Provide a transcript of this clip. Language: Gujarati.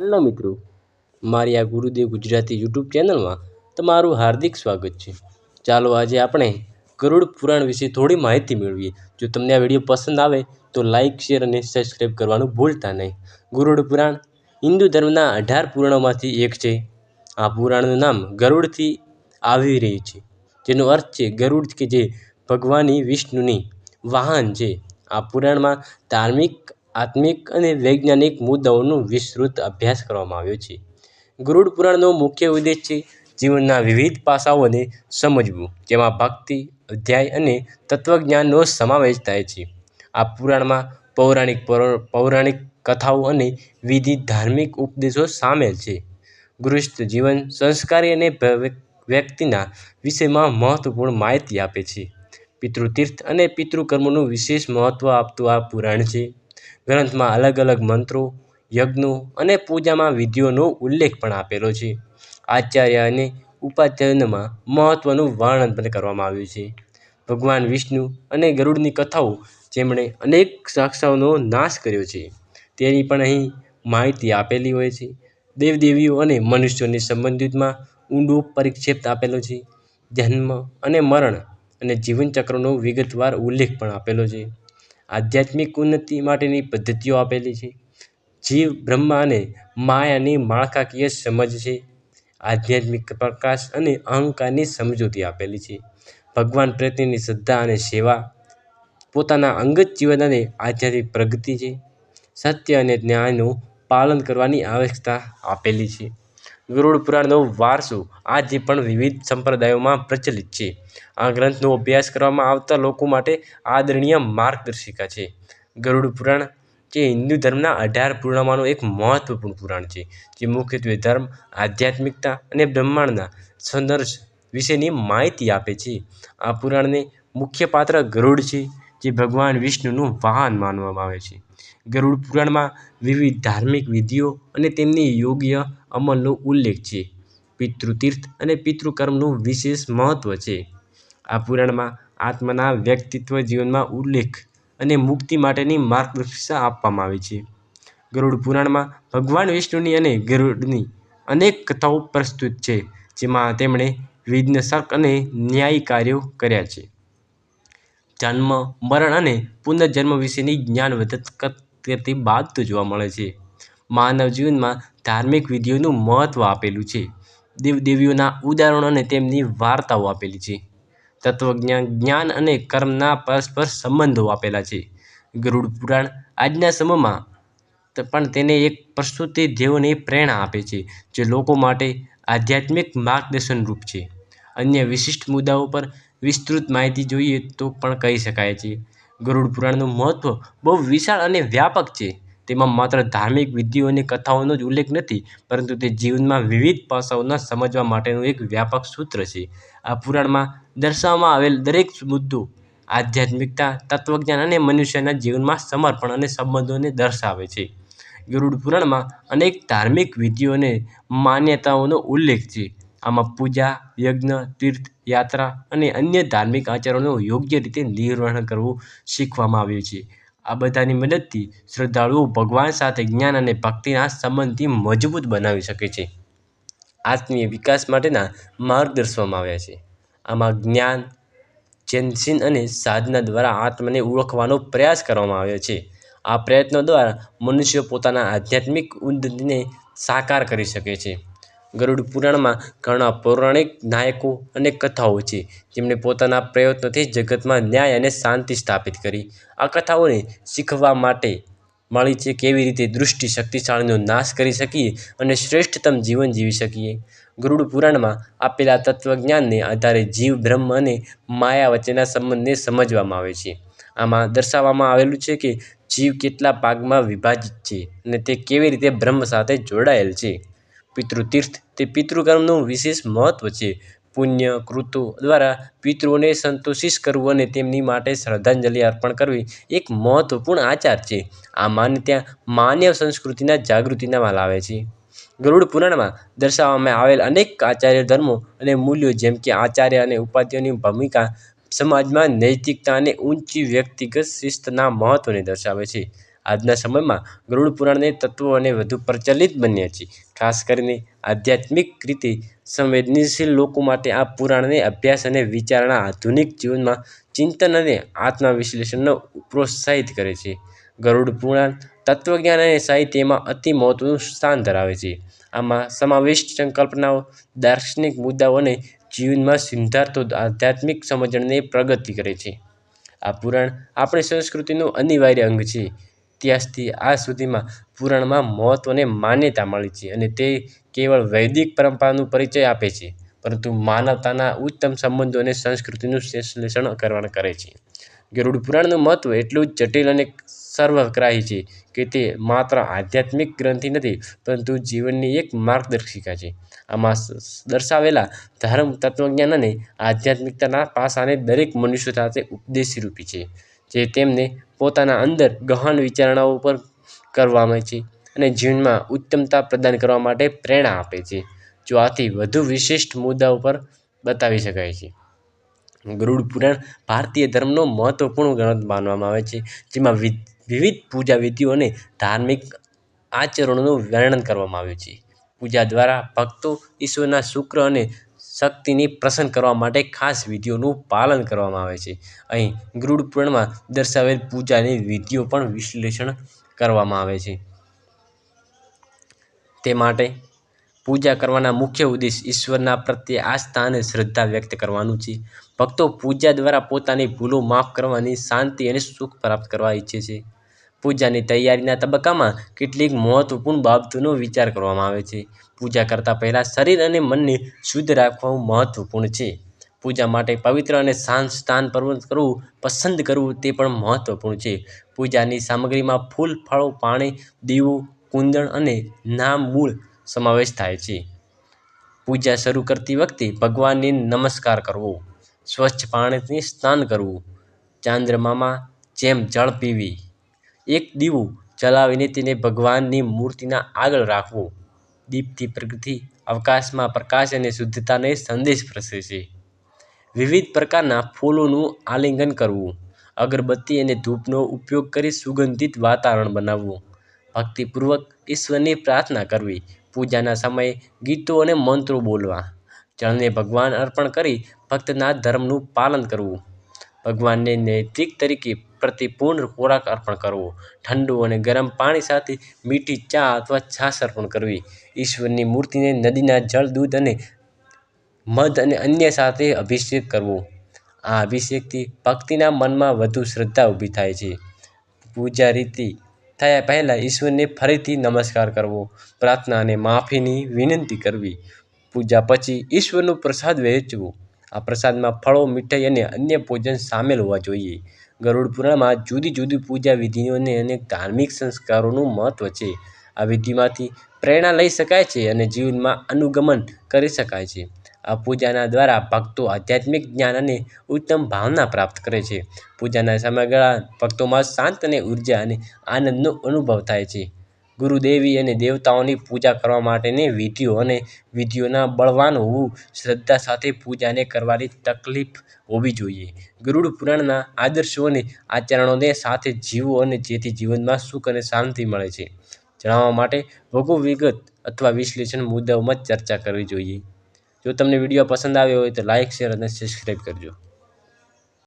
હેલો મિત્રો, મારી આ ગુરુદેવ ગુજરાતી યુટ્યુબ ચેનલમાં તમારું હાર્દિક સ્વાગત છે. ચાલો આજે આપણે ગરુડ પુરાણ વિશે થોડી માહિતી મેળવીએ. જો તમને આ વીડિયો પસંદ આવે તો લાઇક શેર અને સબસ્ક્રાઈબ કરવાનું ભૂલતા નહીં. ગરુડ પુરાણ હિન્દુ ધર્મના અઢાર પુરાણોમાંથી એક છે. આ પુરાણનું નામ ગરુડથી આવી રહ્યું છે. જેનો અર્થ છે ગરુડ કે જે ભગવાન વિષ્ણુની વાહન છે. આ પુરાણમાં ધાર્મિક આત્મિક અને વૈજ્ઞાનિક મુદ્દાઓનું વિસ્તૃત અભ્યાસ કરવામાં આવ્યો છે. ગરુડ પુરાણનો મુખ્ય ઉદ્દેશ છે જીવનના વિવિધ પાસાઓને સમજવું, જેમાં ભક્તિ, અધ્યાય અને તત્વજ્ઞાનનો સમાવેશ થાય છે. આ પુરાણમાં પૌરાણિક પૌરાણિક કથાઓ અને વિધિ ધાર્મિક ઉપદેશો સામેલ છે. ગૃહસ્થ જીવન, સંસ્કારી અને વ્યક્તિના વિષયમાં મહત્વપૂર્ણ માહિતી આપે છે. પિતૃતીર્થ અને પિતૃકર્મનું વિશેષ મહત્ત્વ આપતું આ પુરાણ છે ગ્રંથમાં અલગ અલગ મંત્રો, યજ્ઞો અને પૂજામાં વિધિઓનો ઉલ્લેખ પણ આપેલો છે. આચાર્ય અને ઉપાચાર્યમાં મહત્ત્વનું વર્ણન પણ કરવામાં આવ્યું છે. ભગવાન વિષ્ણુ અને ગરુડની કથાઓ જેમણે અનેક રાક્ષસોનો નાશ કર્યો છે, તેની પણ અહીં માહિતી આપેલી હોય છે. દેવદેવીઓ અને મનુષ્યોની સંબંધિતમાં ઊંડો પરિક્ષેપ આપેલો છે. જન્મ અને મરણ અને જીવનચક્રનો વિગતવાર ઉલ્લેખ પણ આપેલો છે. આધ્યાત્મિક ઉન્નતિ માટેની પદ્ધતિઓ આપેલી છે. જીવ, બ્રહ્મા અને માયાની માળખાકીય સમજ છે. આધ્યાત્મિક પ્રકાશ અને અહંકારની સમજૂતી આપેલી છે. ભગવાન પ્રત્યેની શ્રદ્ધા અને સેવા, પોતાના અંગત જીવન અને આધ્યાત્મિક પ્રગતિ છે. સત્ય અને ન્યાયનું પાલન કરવાની આવશ્યકતા આપેલી છે. ગરુડ પુરાણનો વારસો આજે પણ વિવિધ સંપ્રદાયોમાં પ્રચલિત છે. આ ગ્રંથનો અભ્યાસ કરવામાં આવતા લોકો માટે આદરણીય માર્ગદર્શિકા છે. ગરુડ પુરાણ જે હિન્દુ ધર્મના અઢાર પૂર્ણમાંનું એક મહત્વપૂર્ણ પુરાણ છે, જે મુખ્યત્વે ધર્મ, આધ્યાત્મિકતા અને બ્રહ્માંડના સંદર્શ વિશેની માહિતી આપે છે. આ પુરાણને મુખ્ય પાત્ર ગરુડ છે, જે ભગવાન વિષ્ણુનું વાહન માનવામાં આવે છે. ગરુડ પુરાણમાં વિવિધ ધાર્મિક વિધિઓ અને તેમની યોગ્ય અમલનો ઉલ્લેખ છે. પિતૃતીર્થ અને પિતૃકર્મનું વિશેષ મહત્ત્વ છે. આ પુરાણમાં આત્માના વ્યક્તિત્વ જીવનમાં ઉલ્લેખ અને મુક્તિ માટેની માર્ગદર્શિકા આપવામાં આવી છે. ગરુડ પુરાણમાં ભગવાન વિષ્ણુની અને ગરુડની અનેક કથાઓ પ્રસ્તુત છે, જેમાં તેમણે વિઘ્નસક અને ન્યાયી કાર્યો કર્યા છે. જન્મ, મરણ અને પુનર્જન્મ વિશેની જ્ઞાન વધત કરતી બાદ જોવા મળે છે. માનવ જીવનમાં ધાર્મિક વિધિઓનું મહત્ત્વ આપેલું છે. દેવદેવીઓના ઉદાહરણો અને તેમની વાર્તાઓ આપેલી છે. તત્વજ્ઞાન જ્ઞાન અને કર્મના પરસ્પર સંબંધો આપેલા છે. ગરુડ પુરાણ આજના સમયમાં પણ તેને એક પ્રસ્તુતિ દેવોને પ્રેરણા આપે છે, જે લોકો માટે આધ્યાત્મિક માર્ગદર્શનરૂપ છે. અન્ય વિશિષ્ટ મુદ્દાઓ પર વિસ્તૃત માહિતી જોઈએ તો પણ કહી શકાય છે. ગરુડ પુરાણનું મહત્ત્વ બહુ વિશાળ અને વ્યાપક છે. તેમાં માત્ર ધાર્મિક વિધિઓ અને કથાઓનો જ ઉલ્લેખ નથી, પરંતુ તે જીવનમાં વિવિધ પાસાઓના સમજવા માટેનું એક વ્યાપક સૂત્ર છે. આ પુરાણમાં દર્શાવવામાં આવેલ દરેક મુદ્દો આધ્યાત્મિકતા, તત્વજ્ઞાન અને મનુષ્યના જીવનમાં સમર્પણ અને સંબંધોને દર્શાવે છે. ગરુડ પુરાણમાં અનેક ધાર્મિક વિધિઓ અને માન્યતાઓનો ઉલ્લેખ છે. આમાં પૂજા, યજ્ઞ, તીર્થ, યાત્રા અને અન્ય ધાર્મિક આચારોનું યોગ્ય રીતે નિર્વહન કરવું શીખવામાં આવ્યું છે. આ બધાની મદદથી શ્રદ્ધાળુઓ ભગવાન સાથે જ્ઞાન અને ભક્તિના સંબંધથી મજબૂત બનાવી શકે છે. આત્મીય વિકાસ માટેના માર્ગ દર્શવામાં આવ્યા છે. આમાં જ્ઞાન ચેનશીન અને સાધના દ્વારા આત્માને ઓળખવાનો પ્રયાસ કરવામાં આવ્યો છે. આ પ્રયત્નો દ્વારા મનુષ્ય પોતાના આધ્યાત્મિક ઉન્નતિને સાકાર કરી શકે છે. ગરુડ પુરાણમાં ઘણા પૌરાણિક નાયકો અને કથાઓ છે. જેમણે પોતાના પ્રયત્નોથી જગતમાં ન્યાય અને શાંતિ સ્થાપિત કરી. આ કથાઓને શીખવા માટે મળી છે કેવી રીતે દૃષ્ટિ શક્તિશાળીનો નાશ કરી શકીએ અને શ્રેષ્ઠતમ જીવન જીવી શકીએ. ગરુડ પુરાણમાં આપેલા તત્વજ્ઞાનને આધારે જીવ, બ્રહ્મ અને માયા વચ્ચેના સંબંધને સમજવામાં આવે છે. આમાં દર્શાવવામાં આવેલું છે કે જીવ કેટલા ભાગમાં વિભાજિત છે અને તે કેવી રીતે બ્રહ્મ સાથે જોડાયેલ છે. પિતૃતીર્થ તે પિતૃકર્મનું વિશેષ મહત્ત્વ છે. પુણ્ય, કૃતો દ્વારા પિતૃઓને સંતોષિત કરવું અને તેમની માટે શ્રદ્ધાંજલિ અર્પણ કરવી એક મહત્ત્વપૂર્ણ આચાર છે. આ માન્યતા માનવ સંસ્કૃતિના જાગૃતિના લાવે છે. ગરુડ પુરાણમાં દર્શાવવામાં આવેલ અનેક આચાર્ય ધર્મો અને મૂલ્યો જેમ કે આચાર્ય અને ઉપાધ્યાયની ભૂમિકા સમાજમાં નૈતિકતા અને ઊંચી વ્યક્તિગત શિસ્તના મહત્ત્વને દર્શાવે છે. આજના સમયમાં ગરુડ પુરાણને તત્વો અને વધુ પ્રચલિત બન્યા છે ખાસ કરીને આધ્યાત્મિક રીતે સંવેદનશીલ લોકો માટે આ પુરાણને અભ્યાસ અને વિચારણા આધુનિક જીવનમાં ચિંતન અને આત્મવિશ્લેષણને પ્રોત્સાહિત કરે છે. ગરુડ પુરાણ તત્વજ્ઞાન અને સાહિત્યમાં અતિ મહત્ત્વનું સ્થાન ધરાવે છે. આમાં સમાવિષ્ટ સંકલ્પનાઓ, દાર્શનિક મુદ્દાઓ અને જીવનમાં સિદ્ધાંતો આધ્યાત્મિક સમજણને પ્રગતિ કરે છે. આ પુરાણ આપણી સંસ્કૃતિનું અનિવાર્ય અંગ છે. ઇતિહાસથી આજ સુધીમાં પુરાણમાં મહત્ત્વને માન્યતા મળી છે અને તે કેવળ વૈદિક પરંપરાનું પરિચય આપે છે, પરંતુ માનવતાના ઉત્તમ સંબંધો અને સંસ્કૃતિનું વિશ્લેષણ કરવાનું કરે છે. ગરુડ પુરાણનું મહત્ત્વ એટલું જ જટિલ અને સર્વગ્રાહી છે કે તે માત્ર આધ્યાત્મિક ગ્રંથિ નથી, પરંતુ જીવનની એક માર્ગદર્શિકા છે. આમાં દર્શાવેલા ધર્મ, તત્વજ્ઞાન અને આધ્યાત્મિકતાના પાસાને દરેક મનુષ્ય સાથે ઉપદેશરૂપી છે. જે તેમને પોતાના અંદર ગહન વિચારણાઓ પર કરવામાં છે અને જીવનમાં ઉત્તમતા પ્રદાન કરવા માટે પ્રેરણા આપે છે. જો આથી વધુ વિશિષ્ટ મુદ્દાઓ પર બતાવી શકાય છે. ગરુડ પુરાણ ભારતીય ધર્મનો મહત્વપૂર્ણ ગ્રંથ માનવામાં આવે છે, જેમાં વિવિધ પૂજા વિધિઓ અને ધાર્મિક આચરણોનું વર્ણન કરવામાં આવ્યું છે. પૂજા દ્વારા ભક્તો ઈશ્વરના શુક્ર અને શક્તિની પ્રસન્ન કરવા માટે ખાસ વિધિઓનું પાલન કરવામાં આવે છે. અહીં ગરુડ પુરાણમાં દર્શાવેલ પૂજાની વિધિઓ પણ વિશ્લેષણ કરવામાં આવે છે. તે માટે પૂજા કરવાના મુખ્ય ઉદ્દેશ ઈશ્વરના પ્રત્યે આસ્થા અને શ્રદ્ધા વ્યક્ત કરવાનું છે. ભક્તો પૂજા દ્વારા પોતાની ભૂલો માફ કરવાની શાંતિ અને સુખ પ્રાપ્ત કરવા ઈચ્છે છે. પૂજાની તૈયારીના તબક્કામાં કેટલીક મહત્વપૂર્ણ બાબતોનો વિચાર કરવામાં આવે છે. પૂજા કરતાં પહેલાં શરીર અને મનને શુદ્ધ રાખવું મહત્વપૂર્ણ છે. પૂજા માટે પવિત્ર અને શાંત સ્થાન પર્વત કરવું પસંદ કરવું તે પણ મહત્વપૂર્ણ છે. પૂજાની સામગ્રીમાં ફૂલ, ફળો, પાણી, દીવો કુંદણ અને નામ, મૂળ સમાવેશ થાય છે. પૂજા શરૂ કરતી વખતે ભગવાનને નમસ્કાર કરવો, સ્વચ્છ પાણીથી સ્નાન કરવું, ચાંદ્રમામાં જેમ જળ પીવી. એક દીવું જલાવીને તેને ભગવાનની મૂર્તિના આગળ રાખવું. દીપથી પ્રગતિ, અવકાશમાં પ્રકાશ અને શુદ્ધતાને સંદેશ પ્રસે છે. વિવિધ પ્રકારના ફૂલોનું આલિંગન કરવું, અગરબત્તી અને ધૂપનો ઉપયોગ કરી સુગંધિત વાતાવરણ બનાવવું, ભક્તિપૂર્વક ઈશ્વરની પ્રાર્થના કરવી, પૂજાના સમયે ગીતો અને મંત્રો બોલવા જળને ભગવાન અર્પણ કરી ભક્તના ધર્મનું પાલન કરવું. ભગવાનને નૈતિક તરીકે પ્રતિપૂર્ણ ખોરાક અર્પણ કરવો. ઠંડુ અને ગરમ પાણી સાથે મીઠી ચા અથવા છાશ અર્પણ કરવી. ઈશ્વરની મૂર્તિને નદીના જળ, દૂધ અને મધ અને અન્ય સાથે અભિષેક કરવો. આ અભિષેકથી ભક્તિના મનમાં વધુ શ્રદ્ધા ઊભી થાય છે. પૂજા રીતિ થયા પહેલાં ઈશ્વરને ફરીથી નમસ્કાર કરવો. પ્રાર્થના અને માફીની વિનંતી કરવી. પૂજા પછી ઈશ્વરનો પ્રસાદ વહેંચવો. આ પ્રસાદમાં ફળો, મીઠાઈ અને અન્ય ભોજન સામેલ હોવા જોઈએ. ગરુડ પુરાણમાં જુદી જુદી પૂજા વિધિઓ અને ધાર્મિક સંસ્કારોનું મહત્વ છે. આ વિધિમાંથી પ્રેરણા લઈ શકાય છે અને જીવનમાં અનુગમન કરી શકાય છે. આ પૂજાના દ્વારા ભક્તો આધ્યાત્મિક જ્ઞાન અને ઉત્તમ ભાવના પ્રાપ્ત કરે છે. પૂજાના સમયગાળા ભક્તોમાં શાંત અને ઊર્જા અને આનંદનો અનુભવ થાય છે. ગુરુદેવી અને દેવતાઓની પૂજા કરવા માટેની વિધિઓ અને વિધિઓના બળવાન હોવું શ્રદ્ધા સાથે પૂજાને કરવાની તકલીફ હોવી જોઈએ. ગરુડ પુરાણના આદર્શો અને આચરણોને સાથે જીવો અને જેથી જીવનમાં સુખ અને શાંતિ મળે છે. જણાવવા માટે વધુ વિગત અથવા વિશ્લેષણ મુદ્દાઓમાં ચર્ચા કરવી જોઈએ. જો તમને વીડિયો પસંદ આવ્યો હોય તો લાઇક શેર અને સબસ્ક્રાઈબ કરજો.